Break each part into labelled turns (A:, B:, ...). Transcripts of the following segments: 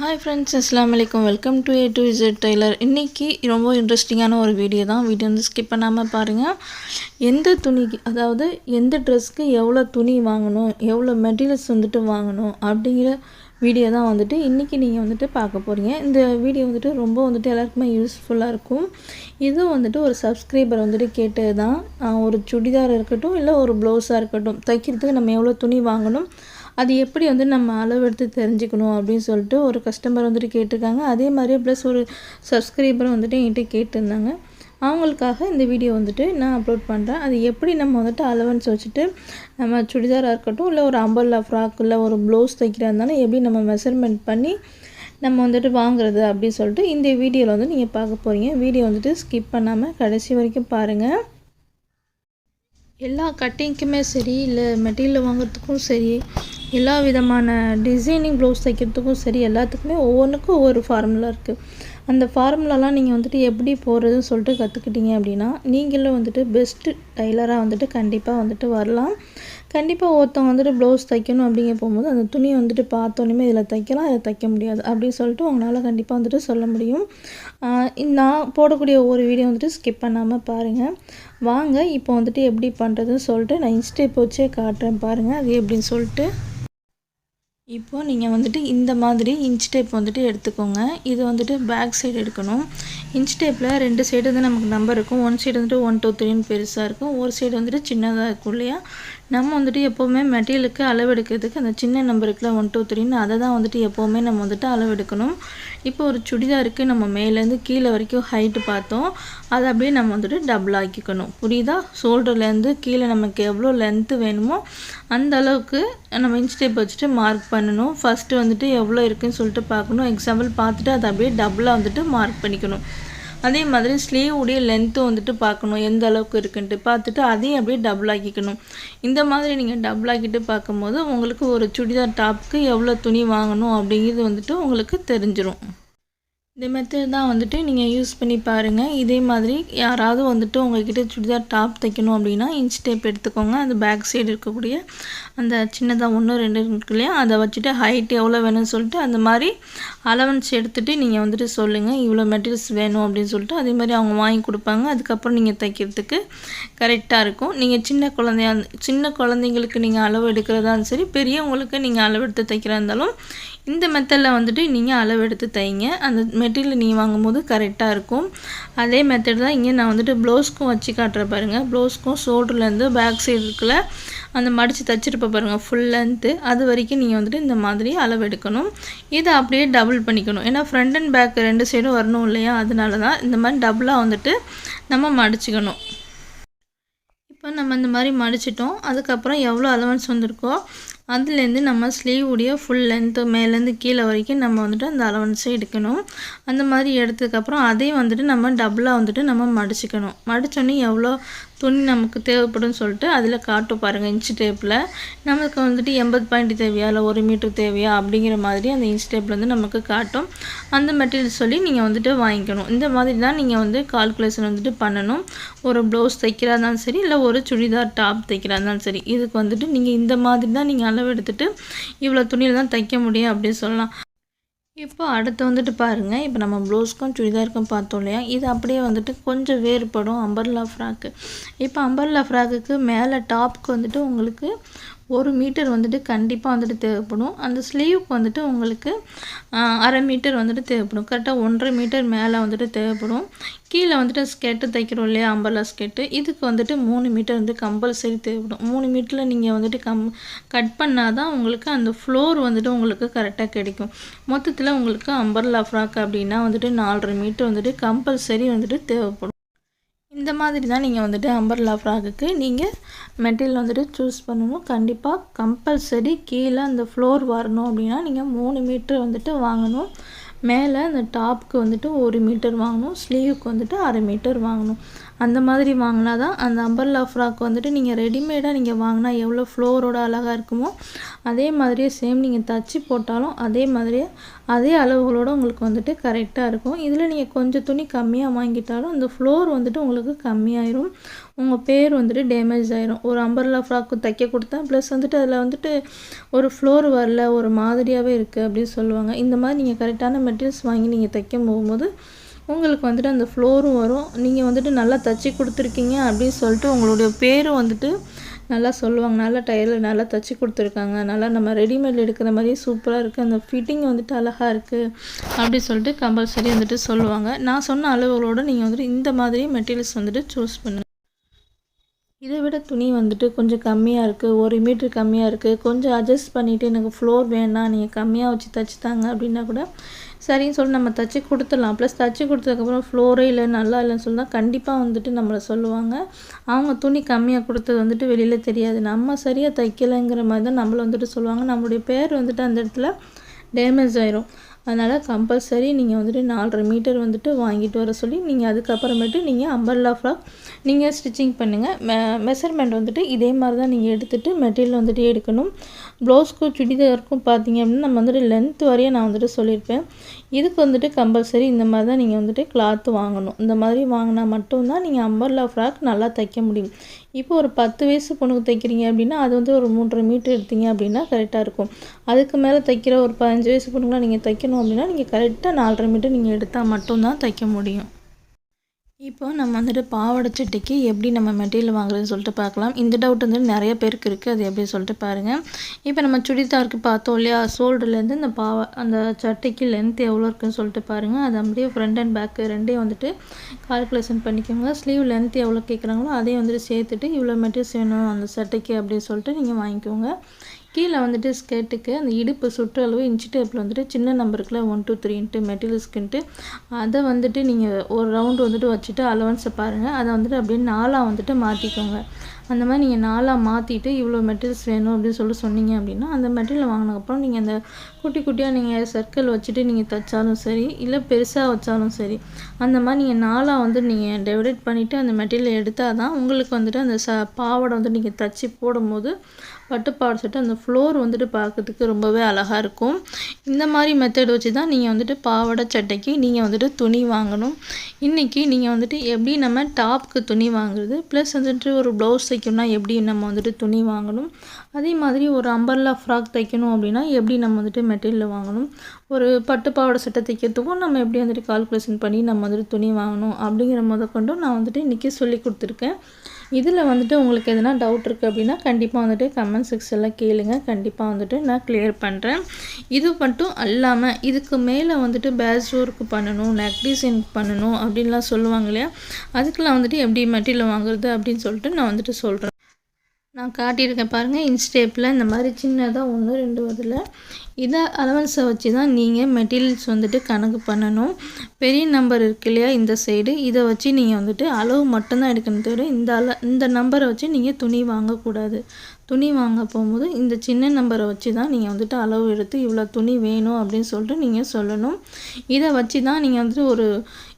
A: Hi friends அஸ்லாம் வலைக்கம் welcome to A to Z tailor இன்றைக்கி ரொம்ப இன்ட்ரெஸ்டிங்கான ஒரு வீடியோ தான். வீடியோ வந்து ஸ்கிப் பண்ணாமல் பாருங்கள் எந்த துணிக்கு அதாவது எந்த ட்ரெஸ்க்கு எவ்வளோ துணி வாங்கணும் எவ்வளோ மெட்டீரியல்ஸ் வந்துட்டு வாங்கணும் அப்படிங்கிற வீடியோ தான் வந்துட்டு இன்றைக்கி நீங்கள் வந்துட்டு பார்க்க போகிறீங்க இந்த வீடியோ வந்துட்டு ரொம்ப வந்துட்டு எல்லாருக்குமே யூஸ்ஃபுல்லாக இருக்கும். இதுவும் வந்துட்டு ஒரு சப்ஸ்கிரைபர் வந்துட்டு கேட்டது தான் ஒரு சுடிதார் இருக்கட்டும் இல்லை ஒரு ப்ளவுஸாக இருக்கட்டும். தைக்கிறதுக்கு நம்ம எவ்வளோ துணி வாங்கணும் அது எப்படி வந்து நம்ம அளவெடுத்து தெரிஞ்சுக்கணும் அப்படின்னு சொல்லிட்டு ஒரு கஸ்டமர் வந்துட்டு கேட்டிருக்காங்க. அதே மாதிரியே ப்ளஸ் ஒரு சப்ஸ்கிரைபரும் வந்துட்டு என்கிட்ட கேட்டிருந்தாங்க. அவங்களுக்காக இந்த வீடியோ வந்துட்டு நான் அப்லோட் பண்ணுறேன் அது எப்படி நம்ம வந்துட்டு அலவன்ஸ் வச்சுட்டு நம்ம சுடிதாராக இருக்கட்டும் இல்லை ஒரு அம்பர்லா ஃப்ராக் இல்லை ஒரு ப்ளவுஸ் தைக்கிறா இருந்தாலும் எப்படி நம்ம மெஷர்மெண்ட் பண்ணி நம்ம வந்துட்டு வாங்குறது அப்படின்னு சொல்லிட்டு இந்த வீடியோவில் வந்து நீங்கள் பார்க்க போகிறீங்க வீடியோ வந்துட்டு ஸ்கிப் பண்ணாமல் கடைசி வரைக்கும் பாருங்கள் எல்லா கட்டிங்க்குமே சரி இல்லை மெட்டீரியல் வாங்குறதுக்கும் சரி எல்லா விதமான டிசைனிங் ப்ளவுஸ் தைக்கிறதுக்கும் சரி எல்லாத்துக்குமே ஒவ்வொன்றுக்கும் ஒவ்வொரு ஃபார்முலா இருக்குது அந்த ஃபார்முலாலாம் நீங்கள் வந்துட்டு எப்படி போடுறதுன்னு சொல்லிட்டு கற்றுக்கிட்டீங்க அப்படின்னா நீங்களும் வந்துட்டு பெஸ்ட்டு டைலராக வந்துட்டு கண்டிப்பாக வந்துட்டு வரலாம். கண்டிப்பாக ஒருத்தவங்க வந்துட்டு ப்ளவுஸ் தைக்கணும் அப்படிங்க போகும்போது அந்த துணியை வந்துட்டு பார்த்தோன்னே இதில் தைக்கலாம் இதில் தைக்க முடியாது அப்படின்னு சொல்லிட்டு உங்களால் கண்டிப்பாக வந்துட்டு சொல்ல முடியும். நான் போடக்கூடிய ஒவ்வொரு வீடியோ வந்துட்டு ஸ்கிப் பண்ணாமல் பாருங்கள் வாங்க இப்போ வந்துட்டு எப்படி பண்ணுறதுன்னு சொல்லிட்டு நான் இன்ஸ்டேப் வச்சே காட்டுறேன் பாருங்கள் அது எப்படின்னு சொல்லிட்டு. இப்போ நீங்கள் வந்துட்டு இந்த மாதிரி இன்ச் டேப் வந்துட்டு எடுத்துக்கோங்க. இது வந்துட்டு பேக் சைடு எடுக்கணும். இன்ச் டேப்பில் ரெண்டு சைடு வந்து நமக்கு நம்பர் இருக்கும். ஒன் சைடு வந்துட்டு ஒன் டூ த்ரீன்னு பெருசாக இருக்கும். ஒரு சைடு வந்துட்டு சின்னதாக இருக்கும் இல்லையா? நம்ம வந்துட்டு எப்போவுமே மெட்டீரியலுக்கு அளவு எடுக்கிறதுக்கு அந்த சின்ன நம்பர் இருக்குல்ல ஒன் டூ த்ரீன்னு அதை தான் வந்துட்டு எப்போவுமே நம்ம வந்துட்டு அளவு எடுக்கணும். இப்போ ஒரு சுடிதாருக்கு நம்ம மேலேருந்து கீழே வரைக்கும் ஹைட்டு பார்த்தோம். அதை அப்படியே நம்ம வந்துட்டு டபுள் ஆக்கிக்கணும். புரியுதா? ஷோல்டர்லேருந்து கீழே நமக்கு எவ்வளோ லென்த்து வேணுமோ அந்த அளவுக்கு நம்ம இன்ச் டேப் வச்சுட்டு மார்க் பண்ணணும். ஃபஸ்ட்டு வந்துட்டு எவ்வளோ இருக்குதுன்னு சொல்லிட்டு பார்க்கணும். எக்ஸாம்பிள் பார்த்துட்டு அதை அப்படியே டபுளாக வந்துட்டு மார்க் பண்ணிக்கணும். அதே மாதிரி ஸ்லீவ் உடைய லென்த்தும் வந்துட்டு பார்க்கணும் எந்த அளவுக்கு இருக்குன்ட்டு பார்த்துட்டு அதையும் அப்படியே டபுள் ஆக்கிக்கணும். இந்த மாதிரி நீங்கள் டபுள் ஆக்கிட்டு பார்க்கும்போது உங்களுக்கு ஒரு சுடிதார் டாப்புக்கு எவ்வளோ துணி வாங்கணும் அப்படிங்கிறது வந்துட்டு உங்களுக்கு தெரிஞ்சிடும் இந்த மெத்தட் தான் வந்துட்டு நீங்கள் யூஸ் பண்ணி பாருங்கள் இதே மாதிரி யாராவது வந்துட்டு உங்கள்கிட்ட சுடிதார் டாப் தைக்கணும் அப்படின்னா இன்ச் டேப் எடுத்துக்கோங்க. அது பேக் சைடு இருக்கக்கூடிய அந்த சின்னதாக ஒன்று ரெண்டு இருக்கு இல்லையா? அதை வச்சுட்டு ஹைட் எவ்வளோ வேணும்னு சொல்லிட்டு அந்த மாதிரி அலவன்ஸ் எடுத்துகிட்டு நீங்கள் வந்துட்டு சொல்லுங்கள் இவ்வளோ மெட்டீரியல்ஸ் வேணும் அப்படின்னு சொல்லிட்டு அதே மாதிரி அவங்க வாங்கி கொடுப்பாங்க. அதுக்கப்புறம் நீங்கள் தைக்கிறதுக்கு கரெக்டாக இருக்கும். நீங்கள் சின்ன குழந்தையா சின்ன குழந்தைங்களுக்கு நீங்கள் அளவு எடுக்கிறதா சரி பெரியவங்களுக்கு நீங்கள் அளவு எடுத்து தைக்கிறதா இருந்தாலும் இந்த மெத்தடில் வந்துட்டு நீங்கள் அளவு எடுத்து தைங்க. அந்த மெட்டீரியல் நீங்கள் வாங்கும்போது கரெக்டாக இருக்கும். அதே மெத்தட் தான் இங்கே நான் வந்துட்டு ப்ளவுஸ்க்கும் வச்சு காட்டுறேன் பாருங்கள் ப்ளவுஸ்க்கும் ஷோல்டர்லேருந்து பேக் சைடு இருக்குல்ல அந்த மடித்து தச்சிருப்ப பாருங்கள் ஃபுல் லென்த்து அது வரைக்கும் நீங்கள் வந்துட்டு இந்த மாதிரி அளவு எடுக்கணும். இதை அப்படியே டபுள் பண்ணிக்கணும். ஏன்னா ஃப்ரண்ட் அண்ட் பேக் ரெண்டு சைடும் வரணும் இல்லையா? அதனால தான் இந்த மாதிரி டபுளாக வந்துட்டு நம்ம மடிச்சுக்கணும். இப்போ நம்ம இந்த மாதிரி மடிச்சிட்டோம். அதுக்கப்புறம் எவ்வளோ அலவன்ஸ் வந்திருக்கோ அதுலேருந்து நம்ம ஸ்லீவ் உடைய ஃபுல் லென்த்து மேலேருந்து கீழே வரைக்கும் நம்ம வந்துட்டு அந்த அலவன்ஸை எடுக்கணும். அந்த மாதிரி எடுத்ததுக்கப்புறம் அதையும் வந்துட்டு நம்ம டபுளாக வந்துட்டு நம்ம மடிச்சுக்கணும். மடித்தோடனே எவ்வளோ துணி நமக்கு தேவைப்படும் சொல்லிட்டு அதில் காட்டும் பாருங்கள் இன்ச் டேப்பில் நமக்கு வந்துட்டு எண்பது பாயிண்ட் தேவையா இல்லை ஒரு மீட்டர் தேவையா அப்படிங்கிற மாதிரி அந்த இன்ச் டேப்பில் வந்து நமக்கு காட்டும். அந்த மெட்டீரியல் சொல்லி நீங்கள் வந்துட்டு வாங்கிக்கணும். இந்த மாதிரி தான் நீங்கள் வந்து கால்குலேஷன் வந்துட்டு பண்ணணும். ஒரு ப்ளவுஸ் தைக்கிறா இருந்தாலும் சரி இல்லை ஒரு சுடிதார் டாப் தைக்கிறா இருந்தாலும் சரி இதுக்கு வந்துட்டு நீங்கள் இந்த மாதிரி தான் நீங்கள் அளவு எடுத்துட்டு இவ்வளோ துணியில் தான் தைக்க முடியும் அப்படின்னு சொல்லலாம். இப்போ அடுத்து வந்துட்டு பாருங்கள் இப்போ நம்ம ப்ளவுஸ்க்கும் சுடிதாருக்கும் பார்த்தோம் இல்லையா? இது அப்படியே வந்துட்டு கொஞ்சம் வேறுபடும். Umbrella frock. இப்போ அம்பர்லா ஃப்ராக்குக்கு மேலே டாப்க்கு வந்துட்டு உங்களுக்கு ஒரு மீட்டர் வந்துட்டு கண்டிப்பாக வந்துட்டு தேவைப்படும். அந்த ஸ்லீவுக்கு வந்துட்டு உங்களுக்கு அரை மீட்டர் வந்துட்டு தேவைப்படும். கரெக்டாக ஒன்றரை மீட்டர் மேலே வந்துட்டு தேவைப்படும். கீழே வந்துட்டு ஸ்கெட்டு தைக்கிறோம் இல்லையா? அம்பர்லா ஸ்கெட்டு இதுக்கு வந்துட்டு மூணு மீட்டர் வந்து கம்பல்சரி தேவைப்படும். மூணு மீட்டரில் நீங்கள் வந்துட்டு கம் கட் பண்ணால் தான் உங்களுக்கு அந்த ஃப்ளோர் வந்துட்டு உங்களுக்கு கரெக்டாக கிடைக்கும். மொத்தத்தில் உங்களுக்கு அம்பர்லா ஃப்ராக் அப்படின்னா வந்துட்டு நாலரை மீட்டர் வந்துட்டு கம்பல்சரி வந்துட்டு தேவைப்படும். இந்த மாதிரி தான் நீங்கள் வந்துட்டு அம்பர்லா ஃப்ராக்குக்கு நீங்கள் மெட்டீரியல் வந்துட்டு சூஸ் பண்ணணும். கண்டிப்பாக கம்பல்சரி கீழே அந்த ஃப்ளோர் வரணும் அப்படின்னா நீங்கள் மூணு மீட்டர் வந்துட்டு வாங்கணும். மேலே அந்த டாப்புக்கு வந்துட்டு ஒரு மீட்டர் வாங்கணும். ஸ்லீவுக்கு வந்துட்டு அரை மீட்டர் வாங்கணும். அந்த மாதிரி வாங்கினா தான் அந்த அம்பர்லா ஃப்ராக் வந்துட்டு நீங்கள் ரெடிமேடாக நீங்கள் வாங்கினா எவ்வளோ ஃப்ளோரோட அழகாக இருக்குமோ அதே மாதிரியே சேம் நீங்கள் தச்சு போட்டாலும் அதே மாதிரியே அதே அளவுகளோடு உங்களுக்கு வந்துட்டு கரெக்டாக இருக்கும். இதில் நீங்கள் கொஞ்சம் துணி கம்மியாக வாங்கிட்டாலும் அந்த ஃப்ளோர் வந்துட்டு உங்களுக்கு கம்மியாயிரும். உங்கள் பேர் வந்துட்டு டேமேஜ் ஆயிரும். ஒரு அம்பர்லா ஃப்ராக்கு தைக்க கொடுத்தேன். ப்ளஸ் வந்துட்டு அதில் வந்துட்டு ஒரு ஃப்ளோர் வரல ஒரு மாதிரியாகவே இருக்குது அப்படின்னு சொல்லுவாங்க. இந்த மாதிரி நீங்கள் கரெக்டான மெட்டீரியல்ஸ் வாங்கி நீங்கள் தைக்க போகும்போது உங்களுக்கு வந்துட்டு அந்த ஃப்ளோரும் வரும். நீங்கள் வந்துட்டு நல்லா தச்சு கொடுத்துருக்கீங்க அப்படின்னு சொல்லிட்டு உங்களுடைய பேரும் வந்துட்டு நல்லா சொல்லுவாங்க. நல்லா டயரில் நல்லா தச்சு கொடுத்துருக்காங்க. நல்லா நம்ம ரெடிமேட் எடுக்கிற மாதிரியே சூப்பராக இருக்குது அந்த ஃபிட்டிங் வந்துட்டு அழகாக இருக்குது அப்படி சொல்லிட்டு கம்பல்சரி வந்துட்டு சொல்லுவாங்க. நான் சொன்ன அளவுகளோடு நீங்கள் வந்துட்டு இந்த மாதிரி மெட்டீரியல்ஸ் வந்துட்டு சூஸ் பண்ணுங்கள் இதை விட துணி வந்துட்டு கொஞ்சம் கம்மியாக இருக்குது ஒரு மீட்ரு கம்மியாக இருக்குது கொஞ்சம் அட்ஜஸ்ட் பண்ணிவிட்டு எனக்கு ஃப்ளோர் வேணாம் நீங்கள் கம்மியாக வச்சு தச்சு தாங்க அப்படின்னா கூட சரின்னு சொல்லி நம்ம தச்சு கொடுத்துடலாம். ப்ளஸ் தச்சு கொடுத்ததுக்கப்புறம் ஃப்ளோரே இல்லை நல்லா இல்லைன்னு சொன்னால் கண்டிப்பாக வந்துட்டு நம்மளை சொல்லுவாங்க. அவங்க துணி கம்மியாக கொடுத்தது வந்துட்டு வெளியில் தெரியாது. நம்ம சரியாக தைக்கலைங்கிற மாதிரி தான் நம்மளை வந்துட்டு சொல்லுவாங்க. நம்மளுடைய பேர் வந்துட்டு அந்த இடத்துல டேமேஜ் ஆயிரும். அதனால் கம்பல்சரி நீங்கள் வந்துட்டு நாலரை மீட்டர் வந்துட்டு வாங்கிட்டு வர சொல்லி நீங்கள் அதுக்கப்புறமேட்டு நீங்கள் அம்பர்லா ஃப்ராக் நீங்கள் ஸ்டிச்சிங் பண்ணுங்கள் மெ மெஷர்மெண்ட் வந்துட்டு இதே மாதிரி தான் நீங்கள் எடுத்துகிட்டு மெட்டீரியல் வந்துட்டு எடுக்கணும். ப்ளவுஸ்க்கும் சுடிதாருக்கும் பார்த்தீங்க அப்படின்னா நம்ம வந்துட்டு லென்த் வரையும் நான் வந்துட்டு சொல்லியிருப்பேன். இதுக்கு வந்துட்டு கம்பல்சரி இந்த மாதிரி தான் நீங்கள் வந்துட்டு கிளாத்து வாங்கணும். இந்த மாதிரி வாங்கினா மட்டும்தான் நீங்கள் அம்பர்லா ஃப்ராக் நல்லா தைக்க முடியும். இப்போ ஒரு பத்து வயசு பொண்ணுக்கு தைக்கிறீங்க அப்படின்னா அது வந்து ஒரு மூன்றரை மீட்டர் எடுத்தீங்க அப்படின்னா கரெக்டாக இருக்கும். அதுக்கு மேலே தைக்கிற ஒரு பதினஞ்சு வயசு பொண்ணுங்களாம் நீங்கள் தைக்கணும் அப்படின்னா நீங்கள் கரெக்டாக நாலரை மீட்டர் நீங்கள் எடுத்தால் மட்டும்தான் தைக்க முடியும். இப்போ நம்ம வந்துட்டு பாவாடை சட்டைக்கு எப்படி நம்ம மெட்டீரியல் வாங்குறதுன்னு சொல்லிட்டு பார்க்கலாம். இந்த டவுட் வந்துட்டு நிறைய பேருக்கு இருக்குது அது எப்படி சொல்லிட்டு பாருங்கள் இப்போ நம்ம சுடிதாருக்கு பார்த்தோம் இல்லையா? ஷோல்டர்லேருந்து இந்த பாவா அந்த சட்டைக்கு லென்த் எவ்வளோ இருக்குன்னு சொல்லிட்டு பாருங்கள் அது அப்படியே ஃப்ரண்ட் அண்ட் பேக்கு ரெண்டையும் வந்துட்டு கால்குலேஷன் பண்ணிக்கோங்க. ஸ்லீவ் லென்த் எவ்வளோ கேட்குறாங்களோ அதையும் வந்துட்டு சேர்த்துட்டு இவ்வளோ மெட்டீரியல்ஸ் வேணும் அந்த சட்டைக்கு அப்படின்னு சொல்லிட்டு நீங்கள் வாங்கிக்கோங்க. கீழே வந்துட்டு ஸ்கர்ட்டுக்கு அந்த இடுப்பு சுற்றளவு இன்ச்சு டேப்பில் வந்துட்டு சின்ன நம்பருக்குள்ள ஒன் டூ த்ரீன்ட்டு மெட்டீரியல்ஸ்க்குன்ட்டு அதை வந்துட்டு நீங்கள் ஒரு ரவுண்டு வந்துட்டு வச்சுட்டு அலவன்ஸை பாருங்கள் அதை வந்துட்டு அப்படியே நாலாக வந்துட்டு மாற்றிக்கோங்க அந்த மாதிரி நீங்கள் நாளாக மாற்றிட்டு இவ்வளோ மெட்டீரியல்ஸ் வேணும் அப்படின்னு சொல்லி சொன்னீங்க அப்படின்னா அந்த மெட்டீரியல் வாங்கினதுக்கப்புறம் நீங்கள் அந்த குட்டி குட்டியாக நீங்கள் சர்க்கிள் வச்சுட்டு நீங்கள் தைச்சாலும் சரி இல்லை பெருசாக வச்சாலும் சரி அந்த மாதிரி நீங்கள் நாளாக வந்து நீங்கள் டெவரேட் பண்ணிவிட்டு அந்த மெட்டீரியல் எடுத்தால் தான் உங்களுக்கு வந்துட்டு அந்த ச பாவாடை வந்து நீங்கள் தச்சு போடும்போது பட்டுப்பாடு சட்டை அந்த ஃப்ளோர் வந்துட்டு பார்க்கறதுக்கு ரொம்பவே அழகாக இருக்கும். இந்த மாதிரி மெத்தட் வச்சு தான் நீங்கள் வந்துட்டு பாவாடை சட்டைக்கு நீங்கள் வந்துட்டு துணி வாங்கணும். இன்றைக்கி நீங்கள் வந்துட்டு எப்படி நம்ம டாப்க்கு துணி வாங்குறது ப்ளஸ் வந்துட்டு ஒரு ப்ளவுஸ் தைக்கணும்னா எப்படி நம்ம வந்துட்டு துணி வாங்கணும்? அதே மாதிரி ஒரு அம்பர்லா ஃப்ராக் தைக்கணும் அப்படின்னா எப்படி நம்ம வந்துட்டு மெட்டீரியல் வாங்கணும்? ஒரு பட்டு பாவாடை சட்டை தைக்கிறதுக்கும் நம்ம எப்படி வந்துட்டு கால்குலேஷன் பண்ணி நம்ம வந்துட்டு துணி வாங்கணும் அப்படிங்கிற முத கொண்டும் நான் வந்துட்டு இன்றைக்கி சொல்லி கொடுத்துருக்கேன். இதில் வந்துட்டு உங்களுக்கு எதனா டவுட் இருக்குது அப்படின்னா கண்டிப்பாக வந்துட்டு கமெண்ட் செக்ஷனில் கேளுங்க. கண்டிப்பாக வந்துட்டு நான் கிளியர் பண்ணுறேன் இது மட்டும் அல்லாமல் இதுக்கு மேலே வந்துட்டு பேஸ் ஒர்க் பண்ணணும் நெக் டிசைன் பண்ணணும் அப்படின்லாம் சொல்லுவாங்க இல்லையா? அதுக்கெலாம் வந்துட்டு எப்படி மெட்டீரியல் வாங்குறது அப்படின்னு சொல்லிட்டு நான் வந்துட்டு சொல்கிறேன் நான் காட்டியிருக்கேன் பாருங்கள் இன்ஸ்டேப்பில் இந்த மாதிரி சின்னதாக ஒன்று ரெண்டு வருதுல இதை அலவன்ஸை வச்சு தான் நீங்கள் மெட்டீரியல்ஸ் வந்துட்டு கணக்கு பண்ணணும். பெரிய நம்பர் இருக்கு இல்லையா இந்த சைடு இதை வச்சு நீங்கள் வந்துட்டு அளவு மட்டும்தான் எடுக்கணும் தவிர இந்த அள இந்த நம்பரை வச்சு நீங்கள் துணி வாங்கக்கூடாது. துணி வாங்க போகும்போது இந்த சின்ன நம்பரை வச்சு தான் நீங்கள் வந்துட்டு அளவு எடுத்து இவ்வளோ துணி வேணும் அப்படின்னு சொல்லிட்டு நீங்கள் சொல்லணும். இதை வச்சு தான் நீங்கள் வந்துட்டு ஒரு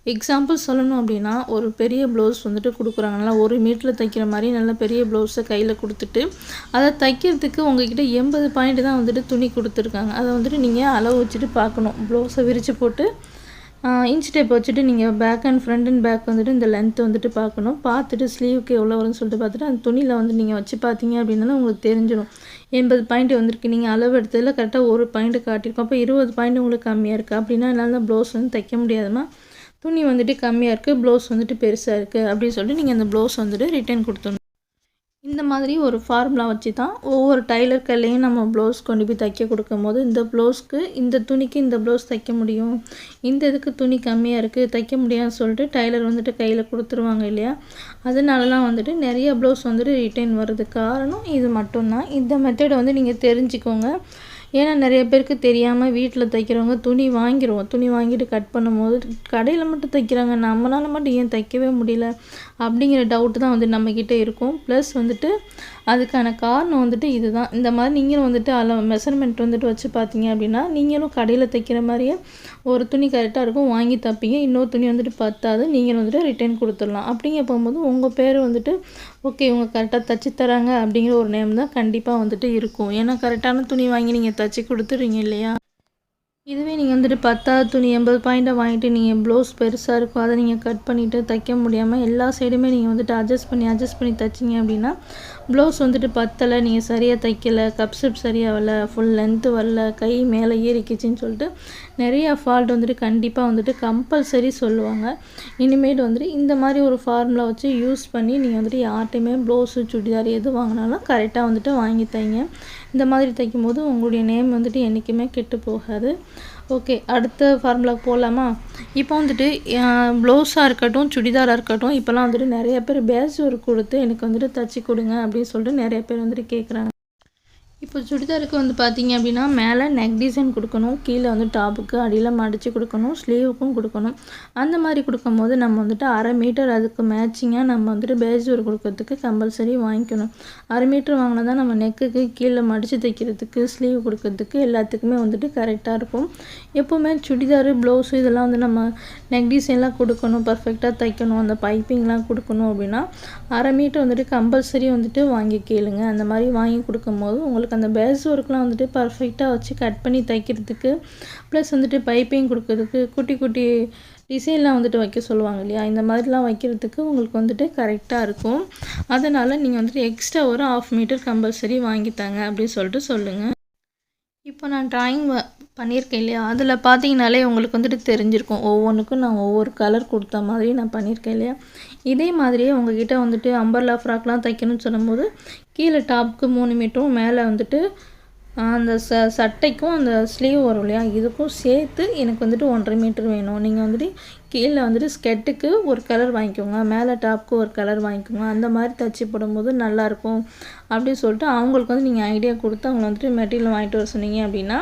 A: எக்ஸாம்பிள் சொல்லணும் அப்படின்னா ஒரு பெரிய ப்ளவுஸ் வந்துட்டு கொடுக்குறாங்க நல்லா ஒரு மீட்டரில் தைக்கிற மாதிரி நல்ல பெரிய ப்ளவுஸை கையில் கொடுத்துட்டு அதை தைக்கிறதுக்கு உங்ககிட்ட எண்பது பாயிண்ட் தான் வந்துட்டு துணி கொடுத்துருக்காங்க. அதை வந்துட்டு நீங்கள் அளவு வச்சுட்டு பார்க்கணும். ப்ளவுஸை விரித்து போட்டு இன்ச் டேப் வச்சுட்டு நீங்கள் back and front and back வந்துட்டு இந்த லென்த் வந்துட்டு பார்க்கணும். பார்த்துட்டு ஸ்லீவுக்கு எவ்வளோ வரும்னு சொல்லிட்டு பார்த்துட்டு அந்த துணியில் வந்து நீங்கள் வச்சு பார்த்தீங்க அப்படின்னா உங்களுக்கு தெரிஞ்சிடும் எண்பது பாயிண்ட் வந்திருக்கு. நீங்கள் அளவு எடுத்ததில் கரெக்டாக ஒரு பாயிண்ட் காட்டியிருக்கோம். அப்போ இருபது பாயிண்ட் உங்களுக்கு கம்மியாக இருக்குது அப்படின்னா என்னால் தான் ப்ளவுஸ் வந்து தைக்க முடியாதுமா துணி வந்துட்டு கம்மியாக இருக்குது ப்ளவுஸ் வந்துட்டு பெருசாக இருக்குது அப்படின்னு சொல்லிட்டு நீங்கள் அந்த ப்ளவுஸ் வந்துட்டு ரிட்டர்ன் கொடுத்துடணும். இந்த மாதிரி ஒரு ஃபார்முலா வச்சு தான் ஒவ்வொரு டைலர் கல்லையும் நம்ம ப்ளவுஸ் கொண்டு போய் தைக்க கொடுக்கும் போது இந்த ப்ளவுஸ்க்கு இந்த துணிக்கு இந்த ப்ளவுஸ் தைக்க முடியும். இந்த இதுக்கு துணி கம்மியாக இருக்குது தைக்க முடியாதுன்னு சொல்லிட்டு டைலர் வந்துட்டு கையில் கொடுத்துருவாங்க இல்லையா? அதனாலலாம் வந்துட்டு நிறைய ப்ளவுஸ் வந்துட்டு ரிட்டர்ன் வருது காரணம் இது மட்டும்தான். இந்த மெத்தடை வந்து நீங்கள் தெரிஞ்சுக்கோங்க. ஏன்னா நிறைய பேருக்கு தெரியாமல் வீட்டில் தைக்கிறவங்க துணி வாங்கிடுவோம் துணி வாங்கிட்டு கட் பண்ணும்போது கடையில் மட்டும் தைக்கிறாங்க. நம்மளால் மட்டும் ஏன் தைக்கவே முடியல? அப்படிங்கிற டவுட்டு தான் வந்து நம்மக்கிட்ட இருக்கும். ப்ளஸ் வந்துட்டு அதுக்கான காரணம் வந்துட்டு இதுதான். இந்த மாதிரி நீங்களும் வந்துட்டு அளவு மெஷர்மெண்ட் வந்துட்டு வச்சு பார்த்தீங்க அப்படின்னா நீங்களும் கடையில் தைக்கிற மாதிரியே ஒரு துணி கரெக்டாக இருக்கும் வாங்கி தைப்பீங்க. இன்னொரு துணி வந்துட்டு பத்தாது நீங்களும் வந்துட்டு ரிட்டர்ன் கொடுத்துடலாம். அப்படிங்க போகும்போது உங்கள் பேர் வந்துட்டு ஓகே இவங்க கரெக்டாக தைச்சி தராங்க அப்படிங்கிற ஒரு நேம் தான் கண்டிப்பாக வந்துட்டு இருக்கும். ஏன்னா கரெக்டான துணி வாங்கி நீங்கள் தைச்சி கொடுத்துறீங்க இல்லையா? இதுவே நீங்கள் வந்துட்டு பத்தாவது துணி எண்பது பாயிண்ட்டை வாங்கிட்டு நீங்கள் ப்ளவுஸ் பெருசாக இருக்கும். அதை நீங்கள் கட் பண்ணிவிட்டு தைக்க முடியாமல் எல்லா சைடுமே நீங்கள் வந்துட்டு அட்ஜஸ்ட் பண்ணி அட்ஜஸ்ட் பண்ணி தைச்சிங்க அப்படின்னா ப்ளவுஸ் வந்துட்டு பத்தலை நீங்கள் சரியாக தைக்கலை கப் சரியாக வரல ஃபுல் லென்த்து வரல கை மேலே ஏறிக்கிச்சின்னு சொல்லிட்டு நிறைய ஃபால்ட் வந்துட்டு கண்டிப்பாக வந்துட்டு கம்பல்சரி சொல்லுவாங்க. இனிமேல் வந்துட்டு இந்த மாதிரி ஒரு ஃபார்முலா வச்சு யூஸ் பண்ணி நீங்கள் வந்துட்டு யார்கிட்டையுமே ப்ளவுஸு சுடிதார் எது வாங்கினாலும் கரெக்டாக வந்துட்டு வாங்கி தைங்க. இந்த மாதிரி தைக்கும் போது உங்களுடைய நேம் வந்துட்டு என்றைக்குமே கெட்டு போகாது. ஓகே அடுத்த ஃபார்முலாவுக்கு போகலாமா இப்போ வந்துட்டு ப்ளவுஸாக இருக்கட்டும் சுடிதாராக இருக்கட்டும் இப்போல்லாம் வந்துட்டு நிறைய பேர் பேஸ் ஒர்க் கொடுத்து எனக்கு வந்துட்டு தச்சு கொடுங்க அப்படின்னு சொல்லிட்டு நிறைய பேர் வந்துட்டு கேட்குறாங்க இப்போ சுடிதாருக்கு வந்து பார்த்தீங்க அப்படின்னா மேலே நெக் டிசைன் கொடுக்கணும் கீழே வந்து டாப்புக்கு அடியில் மடித்து கொடுக்கணும் ஸ்லீவுக்கும் கொடுக்கணும். அந்த மாதிரி கொடுக்கும்போது நம்ம வந்துட்டு அரை மீட்டர் அதுக்கு மேட்சிங்காக நம்ம வந்துட்டு பேஜூர் கொடுக்கறதுக்கு கம்பல்சரி வாங்கிக்கணும். அரை மீட்டர் வாங்கினா தான் நம்ம நெக்குக்கு கீழே மடித்து தைக்கிறதுக்கு ஸ்லீவ் கொடுக்கறதுக்கு எல்லாத்துக்குமே வந்துட்டு கரெக்டாக இருக்கும். எப்போவுமே சுடிதார் ப்ளவுஸு இதெல்லாம் வந்து நம்ம நெக் டிசைன்லாம் கொடுக்கணும் பர்ஃபெக்டாக தைக்கணும் அந்த பைப்பிங்லாம் கொடுக்கணும் அப்படின்னா அரை மீட்டர் வந்துட்டு கம்பல்சரி வந்துட்டு வாங்கி கேளுங்க. அந்த மாதிரி வாங்கி கொடுக்கும்போது உங்களுக்கு அந்த பேஸ் ஒர்க்லாம் வந்துட்டு பர்ஃபெக்டாக வச்சு கட் பண்ணி தைக்கிறதுக்கு ப்ளஸ் வந்துட்டு பைப்பிங் கொடுக்கறதுக்கு குட்டி குட்டி டிசைன்லாம் வந்துட்டு வைக்க சொல்லுவாங்க இல்லையா? இந்த மாதிரிலாம் வைக்கிறதுக்கு உங்களுக்கு வந்துட்டு கரெக்டாக இருக்கும். அதனால் நீங்கள் வந்துட்டு எக்ஸ்ட்ரா ஒரு ஆஃப் மீட்டர் கம்பல்சரி வாங்கித்தாங்க அப்படின்னு சொல்லிட்டு சொல்லுங்கள் இப்போ நான் ட்ராயிங் பண்ணியிருக்கேன் இல்லையா? அதில் பார்த்தீங்கனாலே உங்களுக்கு வந்துட்டு தெரிஞ்சிருக்கும். ஒவ்வொன்றுக்கும் நான் ஒவ்வொரு கலர் கொடுத்த மாதிரி நான் பண்ணியிருக்கேன் இல்லையா? இதே மாதிரியே உங்ககிட்ட வந்துட்டு அம்பர்லா ஃப்ராக்லாம் தைக்கணும்னு சொல்லும்போது கீழே டாப்புக்கு மூணு மீட்டரும் மேலே வந்துட்டு அந்த ச சட்டைக்கும் அந்த ஸ்லீவ் வரும் இல்லையா? இதுக்கும் சேர்த்து எனக்கு வந்துட்டு ஒன்றரை மீட்டர் வேணும். நீங்கள் வந்துட்டு கீழே வந்துட்டு ஸ்கெட்டுக்கு ஒரு கலர் வாங்கிக்கோங்க மேலே டாப்க்கு ஒரு கலர் வாங்கிக்கோங்க அந்த மாதிரி தச்சு போடும்போது நல்லாயிருக்கும் அப்படின்னு சொல்லிட்டு அவங்களுக்கு வந்து நீங்கள் ஐடியா கொடுத்து அவங்கள வந்துட்டு மெட்டீரியல் வாங்கிட்டு வர சொன்னீங்க அப்படின்னா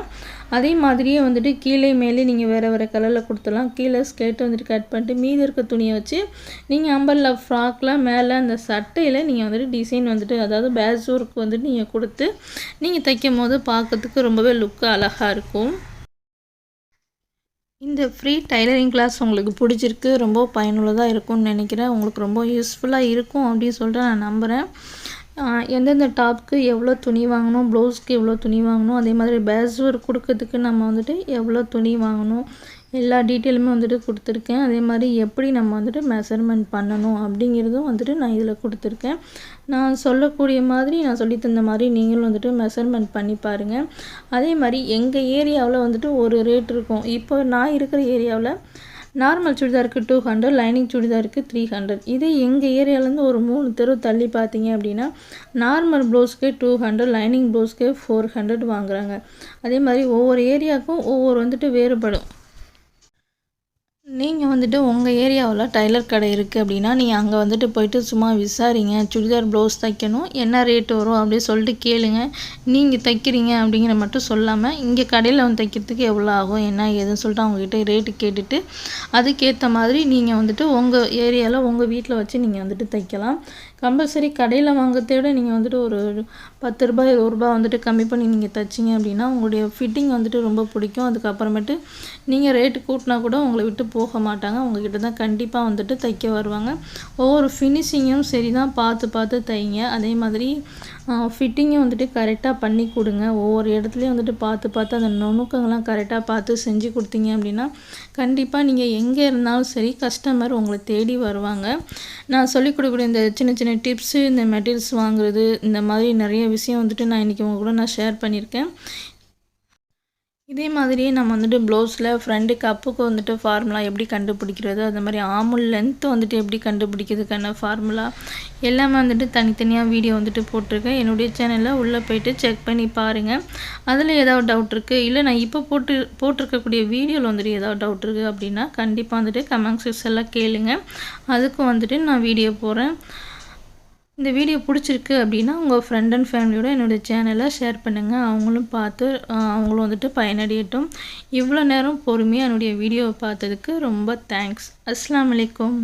A: அதே மாதிரியே வந்துட்டு கீழே மேலே நீங்கள் வேறு வேறு கலரில் கொடுத்துலாம் கீழே ஸ்கெட்டு வந்துட்டு கட் பண்ணிட்டு மீதி இருக்க துணியை வச்சு நீங்கள் அம்பரில் ஃப்ராக்கில் மேலே அந்த சட்டையில் நீங்கள் வந்துட்டு டிசைன் வந்துட்டு அதாவது பேஸ் ஒர்க் வந்துட்டு நீங்கள் கொடுத்து நீங்கள் தைக்கும் போது பார்க்கறதுக்கு ரொம்பவே லுக்கு அழகாக இருக்கும். இந்த ஃப்ரீ டைலரிங் கிளாஸ் உங்களுக்கு பிடிச்சிருக்கு ரொம்ப பயனுள்ளதாக இருக்கும்னு நினைக்கிறேன். உங்களுக்கு ரொம்ப யூஸ்ஃபுல்லாக இருக்கும் அப்படின்னு சொல்லிட்டு நான் நம்புகிறேன் எந்தெந்த டாப்க்கு எவ்வளோ துணி வாங்கணும் ப்ளவுஸ்க்கு எவ்வளோ துணி வாங்கணும் அதே மாதிரி பேஸ் ஒர்க் கொடுக்கறதுக்கு நம்ம வந்துட்டு எவ்வளோ துணி வாங்கணும் எல்லா டீட்டெயிலுமே வந்துட்டு கொடுத்துருக்கேன். அதே மாதிரி எப்படி நம்ம வந்துட்டு மெஷர்மெண்ட் பண்ணணும் அப்படிங்கிறதும் வந்துட்டு நான் இதில் கொடுத்துருக்கேன். நான் சொல்லக்கூடிய மாதிரி நான் சொல்லி தந்த மாதிரி நீங்களும் வந்துட்டு மெஷர்மெண்ட் பண்ணி பாருங்கள் அதே மாதிரி எங்கள் ஏரியாவில் வந்துட்டு ஒரு ரேட் இருக்கும். இப்போ நான் இருக்கிற ஏரியாவில் நார்மல் சுடிதாருக்கு டூ ஹண்ட்ரட் லைனிங் சுடிதாருக்கு த்ரீ ஹண்ட்ரட் இதே எங்கள் ஏரியாவிலேருந்து ஒரு மூணு தெரு தள்ளி பார்த்தீங்க அப்படின்னா நார்மல் ப்ளவுஸ்க்கு டூ ஹண்ட்ரட் லைனிங் ப்ளவுஸ்க்கு ஃபோர் ஹண்ட்ரட் வாங்குறாங்க. அதே மாதிரி ஒவ்வொரு ஏரியாவுக்கும் ஒவ்வொரு வந்துட்டு வேறுபடும். நீங்கள் வந்துட்டு உங்கள் ஏரியாவில் டைலர் கடை இருக்குது அப்படின்னா நீங்கள் அங்கே வந்துட்டு போயிட்டு சும்மா விசாரிங்க சுடிதார் ப்ளவுஸ் தைக்கணும் என்ன ரேட் வரும் அப்படின்னு சொல்லிட்டு கேளுங்க. நீங்கள் தைக்கிறீங்க அப்படிங்கிற மட்டும் சொல்லாமல் இங்கே கடையில் வந்து தைக்கிறதுக்கு எவ்வளோ ஆகும் என்ன ஏதுன்னு சொல்லிட்டு அவங்கக்கிட்ட ரேட்டு கேட்டுட்டு அதுக்கேற்ற மாதிரி நீங்கள் வந்துட்டு உங்கள் ஏரியாவில் உங்கள் வீட்டில் வச்சு நீங்கள் வந்துட்டு தைக்கலாம். கம்பல்சரி கடையில் வாங்குறதை விட நீங்கள் வந்துட்டு ஒரு பத்து ரூபாய் இருபது ரூபாய் வந்துட்டு கம்மி பண்ணி நீங்கள் தைச்சிங்க அப்படின்னா உங்களுடைய ஃபிட்டிங் வந்துட்டு ரொம்ப பிடிக்கும். அதுக்கப்புறமேட்டு நீங்கள் ரேட்டு கூட்டினா கூட உங்களை விட்டு போக மாட்டாங்க. உங்ககிட்ட தான் கண்டிப்பாக வந்துட்டு தைக்க வருவாங்க. ஒவ்வொரு ஃபினிஷிங்கும் சரி தான் பார்த்து பார்த்து தைங்க. அதே மாதிரி ஃபிட்டிங்கும் வந்துட்டு கரெக்டாக பண்ணி கொடுங்க. ஒவ்வொரு இடத்துலையும் வந்துட்டு பார்த்து பார்த்து அந்த நுணுக்கங்கள்லாம் கரெக்டாக பார்த்து செஞ்சு கொடுத்தீங்க அப்படின்னா கண்டிப்பாக நீங்கள் எங்கே இருந்தாலும் சரி கஸ்டமர் உங்களை தேடி வருவாங்க. நான் சொல்லிக் கொடுக்கக்கூடிய இந்த சின்ன சின்ன டிப்ஸு இந்த மெட்டீரியல்ஸ் வாங்குறது இந்த மாதிரி நிறைய விஷயம் வந்துட்டு நான் இன்றைக்கி உங்கள் கூட நான் ஷேர் பண்ணியிருக்கேன். இதே மாதிரியே நம்ம வந்துட்டு ப்ளவுஸில் ஃப்ரண்ட் கப்புக்கு வந்துட்டு ஃபார்முலா எப்படி கண்டுபிடிக்கிறது? அந்த மாதிரி ஆமுல் லென்த்து வந்துட்டு எப்படி கண்டுபிடிக்கிறதுக்கான ஃபார்முலா எல்லாமே வந்துட்டு தனித்தனியாக வீடியோ வந்துட்டு போட்டிருக்கேன். என்னுடைய சேனலில் உள்ளே போயிட்டு செக் பண்ணி பாருங்கள் அதில் ஏதாவது டவுட் இருக்குது இல்லை நான் இப்போ போட்டு போட்டிருக்கக்கூடிய வீடியோவில் வந்துட்டு ஏதாவது டவுட் இருக்குது அப்படின்னா கண்டிப்பாக வந்துட்டு கமெண்ட் செக்ஷனில் கேளுங்க. அதுக்கும் வந்துட்டு நான் வீடியோ போகிறேன் இந்த வீடியோ பிடிச்சிருக்கு அப்படின்னா உங்கள் ஃப்ரெண்ட் அண்ட் ஃபேமிலியோட என்னோடய சேனலை ஷேர் பண்ணுங்கள் அவங்களும் பார்த்து அவங்களும் வந்துட்டு பயனடையட்டும். இவ்வளோ நேரம் பொறுமையாக என்னுடைய வீடியோவை பார்த்ததுக்கு ரொம்ப தேங்க்ஸ் அஸ்லாம் வலைக்கம்